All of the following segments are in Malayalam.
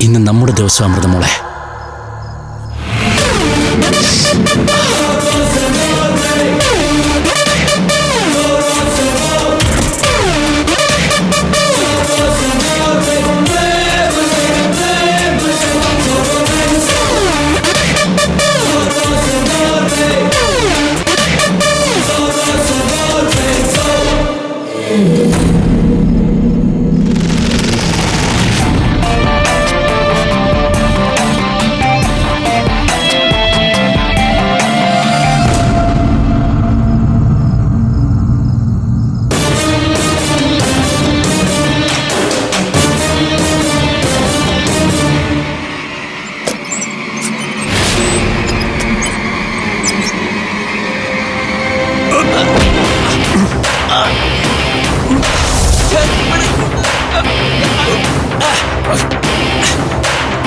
ഇന്ന് നമ്മുടെ ദിവസം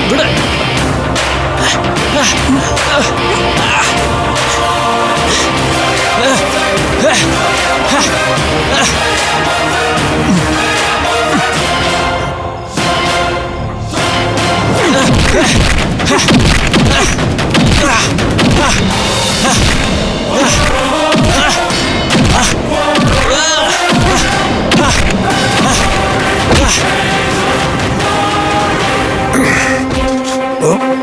അമൃതമോളെ Oh.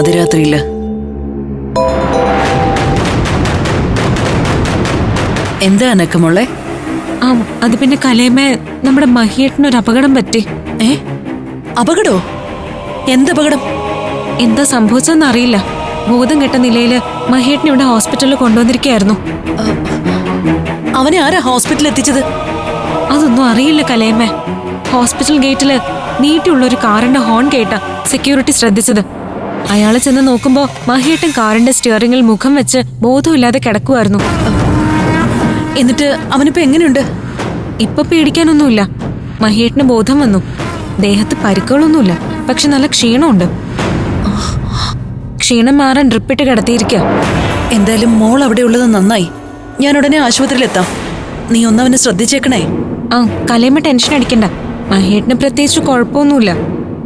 ഇവളെന്താ ഈ പാതിരാത്രിയിൽ. എന്താ അനക്കമോളെ ആ അത് പിന്നെ കലയമേ നമ്മുടെ മഹിയേട്ടനൊരു അപകടം പറ്റി. ഏ? അപകടോ? എന്തപകടം എന്താ സംഭവിച്ചതെന്ന് അറിയില്ല. ഭൂതം കെട്ട നിലയിൽ മഹിയേട്ടൻ ഇവിടെ ഹോസ്പിറ്റലിൽ കൊണ്ടുവന്നിരിക്കുകയായിരുന്നു. അവനെ ആരാ ഹോസ്പിറ്റലിൽ എത്തിച്ചത്? അതൊന്നും അറിയില്ല കലയമ്മേ ഹോസ്പിറ്റൽ ഗേറ്റിൽ നീട്ടിയുള്ള ഒരു കാറിന്റെ ഹോൺ കേട്ട സെക്യൂരിറ്റി ശ്രദ്ധിച്ചത്. അയാൾ ചെന്ന് നോക്കുമ്പോ മഹിയേട്ടൻ കാറിന്റെ സ്റ്റിയറിംഗിൽ മുഖം വെച്ച് ബോധമില്ലാതെ കിടക്കുമായിരുന്നു എന്നിട്ട് അവനിപ്പോ എങ്ങനെയുണ്ട്? ഇപ്പൊ പേടിക്കാനൊന്നുമില്ല. മഹിയേട്ടന് ബോധം വന്നു. ദേഹത്ത് പരിക്കുകളൊന്നുമില്ല. പക്ഷെ നല്ല ക്ഷീണമുണ്ട്. ക്ഷീണം മാറാൻ ഡ്രിപ്പിട്ട് കിടത്തിയിരിക്കുക എന്തായാലും മോൾ അവിടെ ഉള്ളത് നന്നായി. ഞാൻ ഉടനെ ആശുപത്രിയിൽ എത്താം. നീ ഒന്നവനെ ശ്രദ്ധിച്ചേക്കണേ. ആ കലയമ്മ ടെൻഷൻ അടിക്കണ്ട. മഹേട്ടിന് പ്രത്യേകിച്ച് കുഴപ്പമൊന്നുമില്ല.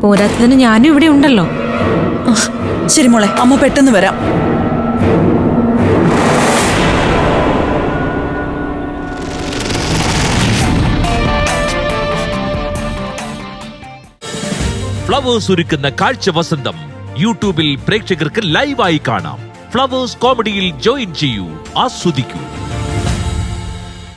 പോരാത്തതിന് ഞാനും ഇവിടെ ഉണ്ടല്ലോ. ശരി മോളെ അമ്മ പെട്ടെന്ന് വരാം. ഫ്ലവേഴ്സ് ഒരുക്കുന്ന കാഴ്ച വസന്തം യൂട്യൂബിൽ പ്രേക്ഷകർക്ക് ലൈവായി കാണാം. ഫ്ലവേഴ്സ് കോമഡിയിൽ ജോയിൻ ചെയ്യൂ ആസ്വദിക്കൂ.